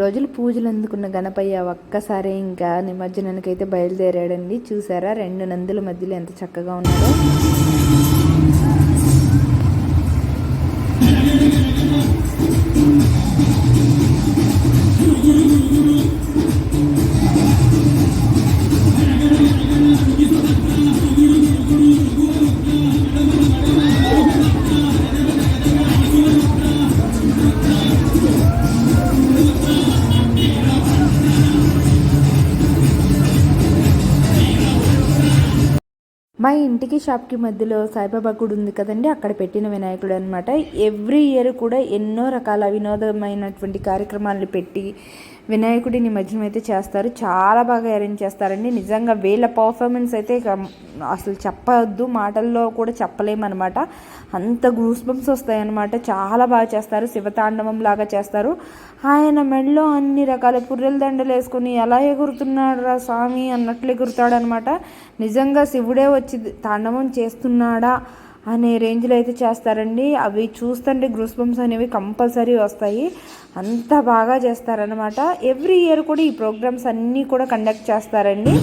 రోజులు పూజలు అందుకున్న గణపయ్య ఒక్కసారి ఇంకా నిమజ్జనానికి అయితే బయలుదేరాడండి. చూసారా? రెండు నందుల మధ్యలో ఎంత చక్కగా ఉన్నాడో. మా ఇంటికి షాప్కి మధ్యలో సాయిబాబా గుడి ఉంది కదండి అక్కడ పెట్టిన వినాయకుడు అనమాట ఎవ్రీ ఇయర్ కూడా ఎన్నో రకాల వినోదమైనటువంటి కార్యక్రమాలను పెట్టి వినాయకుడి నిమజ్జనం అయితే చేస్తారు. చాలా బాగా అరేంజ్ చేస్తారండి. నిజంగా వీళ్ళ పర్ఫార్మెన్స్ అయితే ఇక అసలు చెప్పొద్దు మాటల్లో కూడా చెప్పలేమన్నమాట. అంత గూస్ బంప్స్ వస్తాయన్నమాట. చాలా బాగా చేస్తారు. శివతాండవం లాగా చేస్తారు. ఆయన మెడలో అన్ని రకాల పుర్రెల దండలు వేసుకుని ఎలా ఎగురుతున్నాడు రా స్వామి అన్నట్లు ఎగురుతాడనమాట నిజంగా శివుడే వచ్చి తాండవం చేస్తున్నాడా? అనే రేంజ్లో అయితే చేస్తారండి. అవి చూస్తుంటే గ్రూస్ అనేవి కంపల్సరీ వస్తాయి. అంత బాగా చేస్తారనమాట ఎవ్రీ ఇయర్ కూడా ఈ ప్రోగ్రామ్స్ అన్నీ కూడా కండక్ట్ చేస్తారండి.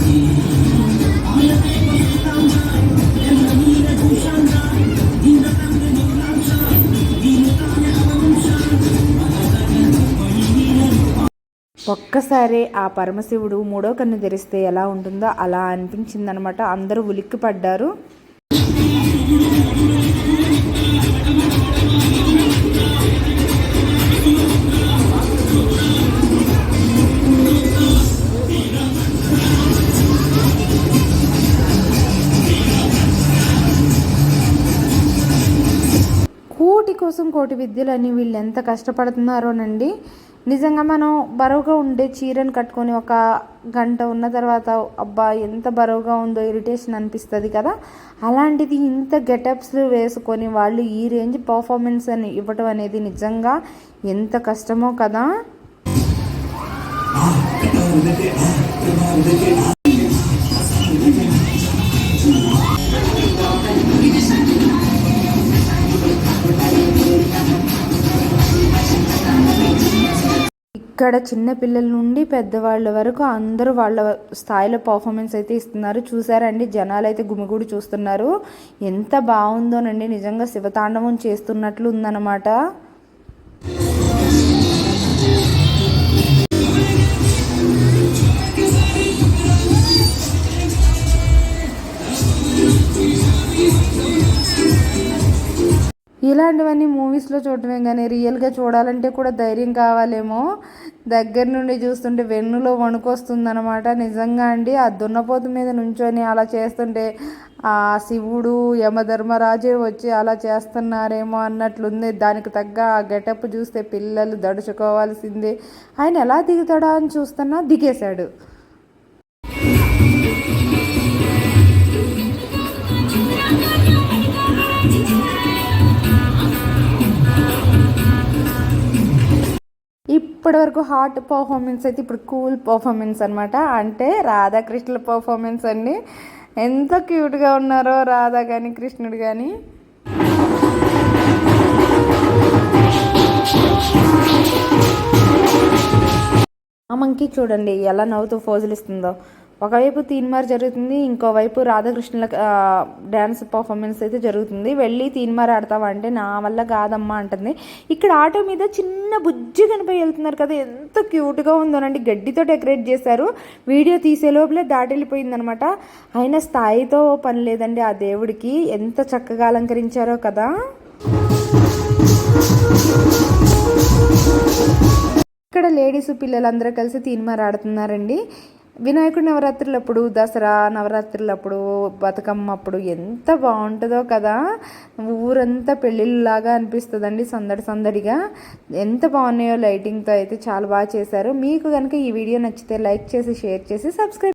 ఒక్కసారి ఆ పరమశివుడు మూడో కన్ను తెరిస్తే ఎలా ఉంటుందో అలా అనిపించిందనమాట అందరూ ఉలిక్కి కోటి విద్యలని వీళ్ళు ఎంత కష్టపడుతున్నారోనండి. నిజంగా మనం బరువుగా ఉండే చీరను కట్టుకొని ఒక గంట ఉన్న తర్వాత అబ్బా ఎంత బరువుగా ఉందో ఇరిటేషన్ అనిపిస్తుంది కదా. అలాంటిది ఇంత గెటప్స్ వేసుకొని వాళ్ళు ఈ రేంజ్ పర్ఫార్మెన్స్ అని ఇవ్వటం అనేది నిజంగా ఎంత కష్టమో కదా. ఇక్కడ చిన్న పిల్లల నుండి పెద్దవాళ్ళ వరకు అందరూ వాళ్ళ స్థాయిలో పర్ఫార్మెన్స్ అయితే ఇస్తున్నారు. చూసారండి జనాలు అయితే గుమిగూడి చూస్తున్నారు. ఎంత బాగుందోనండి నిజంగా శివతాండవం చేస్తున్నట్లు ఉందన్నమాట. ఇలాంటివన్నీ మూవీస్లో చూడటమే కానీ రియల్గా చూడాలంటే కూడా ధైర్యం కావాలేమో. దగ్గర నుండి చూస్తుంటే వెన్నులో వణుకొస్తుందనమాట నిజంగా అండి ఆ దున్నపోతు మీద నుంచొని అలా చేస్తుంటే ఆ శివుడు యమధర్మరాజే వచ్చి అలా చేస్తున్నారేమో అన్నట్లుంది. దానికి తగ్గ ఆ గెటప్ చూస్తే పిల్లలు దడుచుకోవాల్సిందే. ఆయన ఎలా దిగుతాడా అని చూస్తున్నా దిగేశాడు. ఇప్పటి వరకు హాట్ పర్ఫార్మెన్స్ అయితే ఇప్పుడు కూల్ పర్ఫార్మెన్స్ అనమాట అంటే రాధాకృష్ణుల పర్ఫార్మెన్స్ అండి. ఎంత క్యూట్గా ఉన్నారో రాధా కానీ కృష్ణుడు కానీ మామంకి చూడండి ఎలా నవ్వుతూ ఫోజులు ఇస్తుందో ఒకవైపు తీన్మార్ జరుగుతుంది ఇంకోవైపు రాధాకృష్ణుల డ్యాన్స్ పర్ఫార్మెన్స్ అయితే జరుగుతుంది. వెళ్ళి తీన్మార్ ఆడతావా అంటే నా వల్ల కాదమ్మా అంటుంది. ఇక్కడ ఆటో మీద చిన్న బుజ్జి కనిపోయి వెళ్తున్నారు కదా ఎంత క్యూట్గా ఉందోనండి గడ్డితో డెకరేట్ చేశారు. వీడియో తీసే లోపలే దాటెళ్ళిపోయిందనమాట అయినా స్థాయితో పని లేదండి ఆ దేవుడికి. ఎంత చక్కగా అలంకరించారో కదా. ఇక్కడ లేడీస్ పిల్లలందరూ కలిసి తీన్మార్ ఆడుతున్నారండి. వినాయకుడి నవరాత్రులప్పుడు దసరా నవరాత్రులప్పుడు బతుకమ్మ అప్పుడు ఎంత బాగుంటుందో కదా. ఊరంతా పెళ్ళిళ్ళలాగా అనిపిస్తుందండి సందడి సందడిగా. ఎంత బాగున్నాయో లైటింగ్తో అయితే చాలా బాగా చేశారు. మీకు కనుక ఈ వీడియో నచ్చితే లైక్ చేసి షేర్ చేసి సబ్స్క్రైబ్